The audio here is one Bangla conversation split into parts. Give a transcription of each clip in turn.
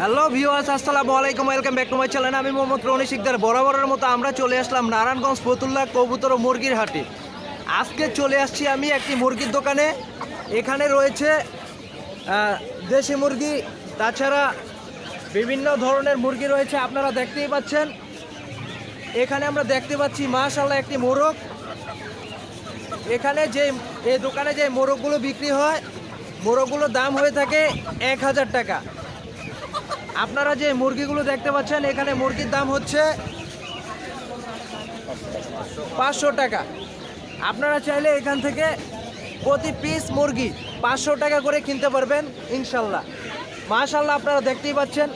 হ্যালো ভিউয়ার্স আসসালামু আলাইকুম welcome back to my channel আমি মোহাম্মদ রনি শিকদার। বরাবরের মতো আমরা চলে আসলাম নারায়ণগঞ্জ ফতুল্লাহ কবুতর ও মুরগির হাটে। আজকে চলে আসছি আমি একটি মুরগির দোকানে। এখানে রয়েছে দেশি মুরগি, তাছাড়া বিভিন্ন ধরনের মুরগি রয়েছে, আপনারা দেখতেই পাচ্ছেন। এখানে আমরা দেখতে পাচ্ছি মাশাল্লাহ একটি মোরগ। এখানে যে, এই দোকানে যে মোরগগুলো বিক্রি হয়, মোরগগুলোর দাম হয়ে থাকে এক হাজার টাকা। আপনারা যে মুরগিগুলো দেখতে পাচ্ছেন এখানে মুরগির দাম হচ্ছে পাঁচশো টাকা। আপনারা চাইলে এখান থেকে প্রতি পিস মুরগি পাঁচশো টাকা করে কিনতে পারবেন ইনশাল্লাহ। মাশাল্লাহ আপনারা দেখতেই পাচ্ছেন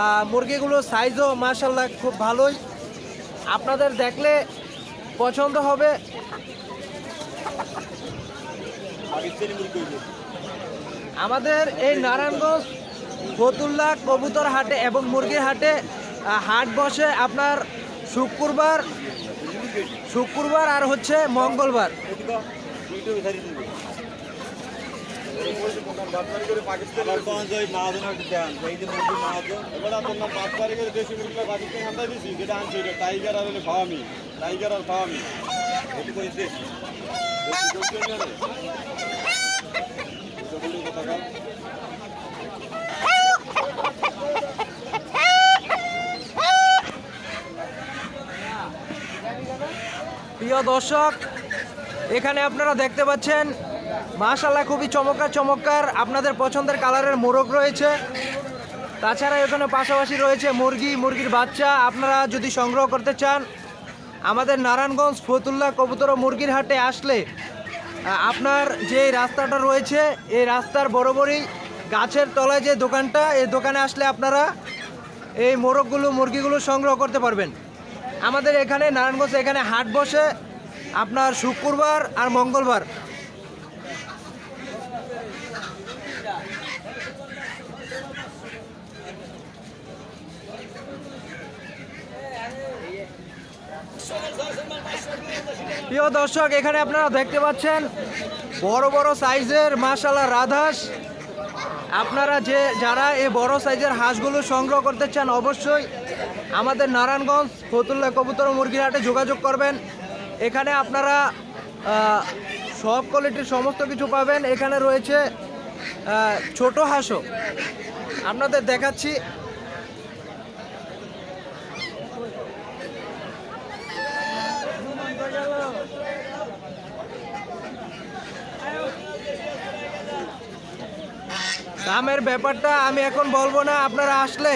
আহ, মুরগিগুলোর সাইজও মাশাল্লাহ খুব ভালোই। আপনাদের দেখলে পছন্দ হবে। আমাদের এই নারায়ণগঞ্জ ফতুল্লা কবুতর হাটে এবং মুরগির হাটে হাট বসে আপনার শুক্রবার শুক্রবার আর হচ্ছে মঙ্গলবার। একটা দেন এই যে মুরগি মাহাজন এবার আপনার নাম পাঁচ তারিখের দেশি মুরগিটা পাকিস্তান হামদা দিছি যেটা আনছি এটা টাইগার আর হলে ফাওয়ামি টাইগার আর ফাওয়ামি এটি করে দেশি দেশি করতে হবে না চকুলি কথা কাল প্রিয় দর্শক, এখানে আপনারা দেখতে পাচ্ছেন মাশাল্লাহ খুবই চমৎকার চমৎকার আপনাদের পছন্দের কালারের মোরগ রয়েছে। তাছাড়া এখানে পাশাপাশি রয়েছে মুরগি, মুরগির বাচ্চা। আপনারা যদি সংগ্রহ করতে চান, আমাদের নারায়ণগঞ্জ ফতুল্লা কবুতর মুরগির হাটে আসলে আপনার যে রাস্তাটা রয়েছে, এই রাস্তার বরাবরই গাছের তলায় যে দোকানটা, এই দোকানে আসলে আপনারা এই মোরগগুলো, মুরগিগুলো সংগ্রহ করতে পারবেন। আমাদের এখানে নারায়ণগঞ্জ এখানে হাট বসে আপনার শুক্রবার আর মঙ্গলবার। প্রিয় দর্শক, এখানে আপনারা দেখতে পাচ্ছেন বড় বড় সাইজের মাশাল্লাহ রাধাস। আপনারা যে, যারা এই বড় সাইজের হাঁসগুলো সংগ্রহ করতে চান, অবশ্যই আমাদের নারায়ণগঞ্জ ফতুল্লা কবুতর মুরগির হাটে যোগাযোগ করবেন। এখানে আপনারা সব কোয়ালিটির সমস্ত কিছু পাবেন। এখানে রয়েছে ছোট হাঁসও। আপনাদের দেখাচ্ছি দামের ব্যাপারটা আমি এখন বলব না, আপনারা আসলে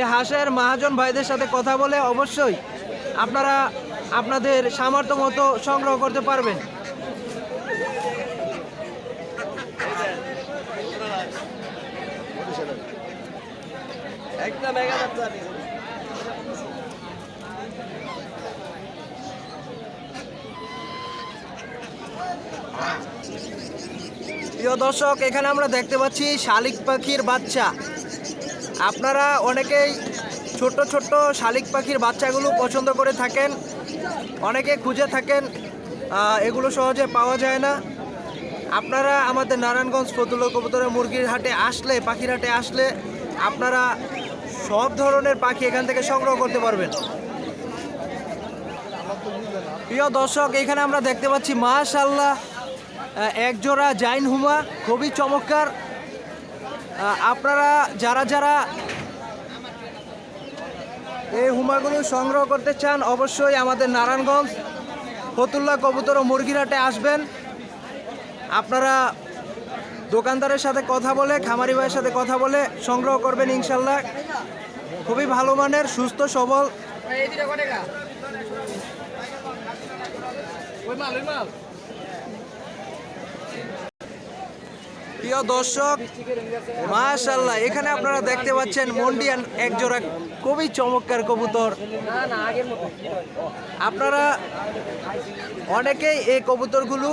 এ হাঁসের মহাজন ভাইদের সাথে কথা বলে অবশ্যই আপনারা আপনাদের সামর্থ্য মতো সংগ্রহ করতে পারবেন। এক হাজার প্রিয় দর্শক, এখানে আমরা দেখতে পাচ্ছি শালিক পাখির বাচ্চা। আপনারা অনেকেই ছোট ছোট শালিক পাখির বাচ্চাগুলো পছন্দ করে থাকেন, অনেকে খুঁজে থাকেন এগুলো সহজে পাওয়া যায় না। আপনারা আমাদের নারায়ণগঞ্জ ফতুল কবুতরের মুরগির হাটে আসলে, পাখির হাটে আসলে আপনারা সব ধরনের পাখি এখান থেকে সংগ্রহ করতে পারবেন। প্রিয় দর্শক, এখানে আমরা দেখতে পাচ্ছি মাশাল্লাহ এক জোড়া জাইন হুমা, খুবই চমৎকার। আপনারা যারা যারা এই হুমাগুলো সংগ্রহ করতে চান, অবশ্যই আমাদের নারায়ণগঞ্জ, ফতুল্লা কবুতর ও মুরগিরহাটে আসবেন। আপনারা দোকানদারের সাথে কথা বলে, খামারি ভাইয়ের সাথে কথা বলে সংগ্রহ করবেন ইনশাল্লাহ। খুবই ভালো মানের, সুস্থ, সবল। প্রিয় দর্শক মাশাল্লাহ এখানে আপনারা দেখতে পাচ্ছেন মন্ডিয়ান এক জোড়া খুবই চমৎকার কবুতর। আপনারা অনেকেই এই কবুতরগুলো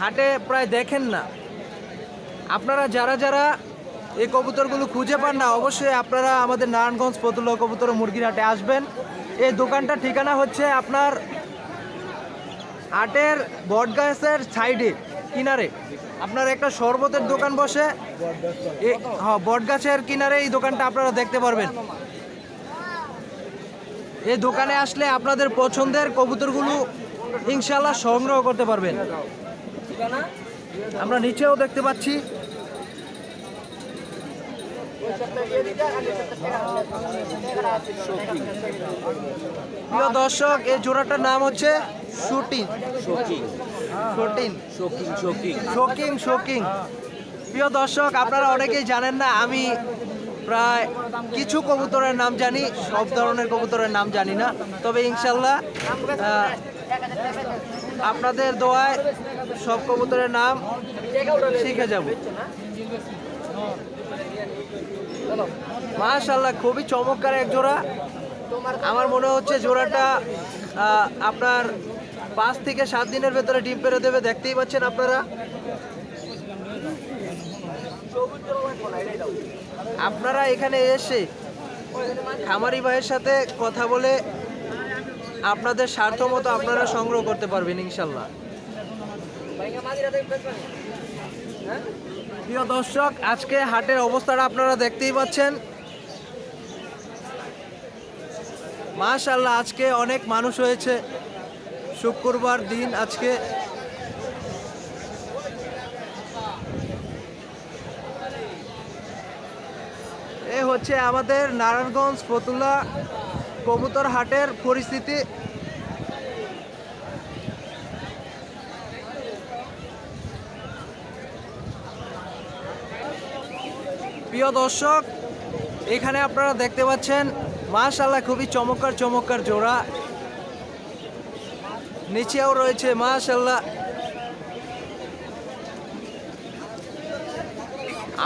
হাটে প্রায় দেখেন না। আপনারা যারা যারা এই কবুতরগুলো খুঁজে পান না, অবশ্যই আপনারা আমাদের নারায়ণগঞ্জ ফতুল্লা কবুতর মুরগির হাটে আসবেন। এই দোকানটা ঠিকানা হচ্ছে আপনার হাটের বটগাছের সাইডে। কিনারে। আপনার একটা শরবতের দোকান বসে। হ্যাঁ বটগাছের কিনারে এই দোকানটা আপনারা দেখতে পারবেন। এই দোকানে আসলে আপনাদের পছন্দের কবুতরগুলো ইনশাল্লাহ সংগ্রহ করতে পারবেন। আমরা নিচেও দেখতে পাচ্ছি। প্রিয় দর্শক, এই জোড়াটার নাম হচ্ছে shooting shocking shooting shocking shocking shocking shocking প্রিয় দর্শক আপনারা অনেকেই জানেন না আমি প্রায় কিছু কবুতরের নাম জানি সব ধরনের কবুতরের নাম জানি না। তবে ইনশাল্লাহ আপনাদের দোয়ায় সব কবুতরের নাম শিখে যাব। মাশাল্লাহ খুবই চমৎকার এক জোড়া। আমার মনে হচ্ছে জোড়াটা আপনার পাঁচ থেকে সাত দিনের ভেতরে ডিম পেরে দেবে, দেখতেই পাচ্ছেন আপনারা। আপনারা এখানে এসে খামারি ভাইয়ের সাথে কথা বলে আপনাদের স্বার্থ মতো আপনারা সংগ্রহ করতে পারবেন, ইনশাল্লাহ। প্রিয় দর্শক, আজকে হাটের অবস্থাটা আপনারা দেখতেই পাচ্ছেন। মাশাল্লাহ, আজকে অনেক মানুষ হয়েছে। শুক্রবার দিন আজকে। এ হচ্ছে আমাদের নারায়ণগঞ্জ ফতুল্লা কবুতর হাটের পরিস্থিতি। প্রিয় দর্শক, এখানে আপনারা দেখতে পাচ্ছেন মাশাল্লাহ খুবই চমৎকার চমৎকার জোড়া। নিচেও রয়েছে মাশাল্লাহ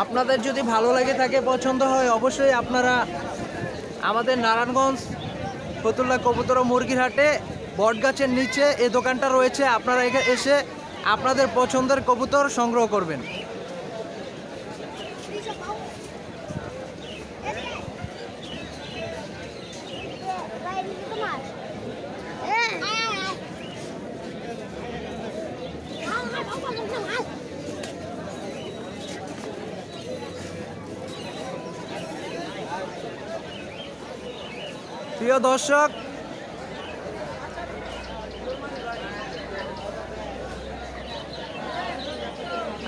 আপনাদের যদি ভালো লাগে থাকে, পছন্দ হয়, অবশ্যই আপনারা আমাদের নারায়ণগঞ্জ, ফতুল্লা কবুতর মুরগির হাটে, বটগাছের নিচে এ দোকানটা রয়েছে। আপনারা এসে আপনাদের পছন্দের কবুতর সংগ্রহ করবেন। প্রিয় দর্শক,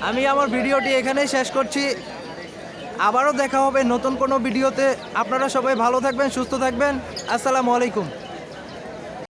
আমি আমার ভিডিওটি এখানেই শেষ করছি। আবারও দেখা হবে নতুন কোনো ভিডিওতে। আপনারা সবাই ভালো থাকবেন, সুস্থ থাকবেন। আসসালামু আলাইকুম।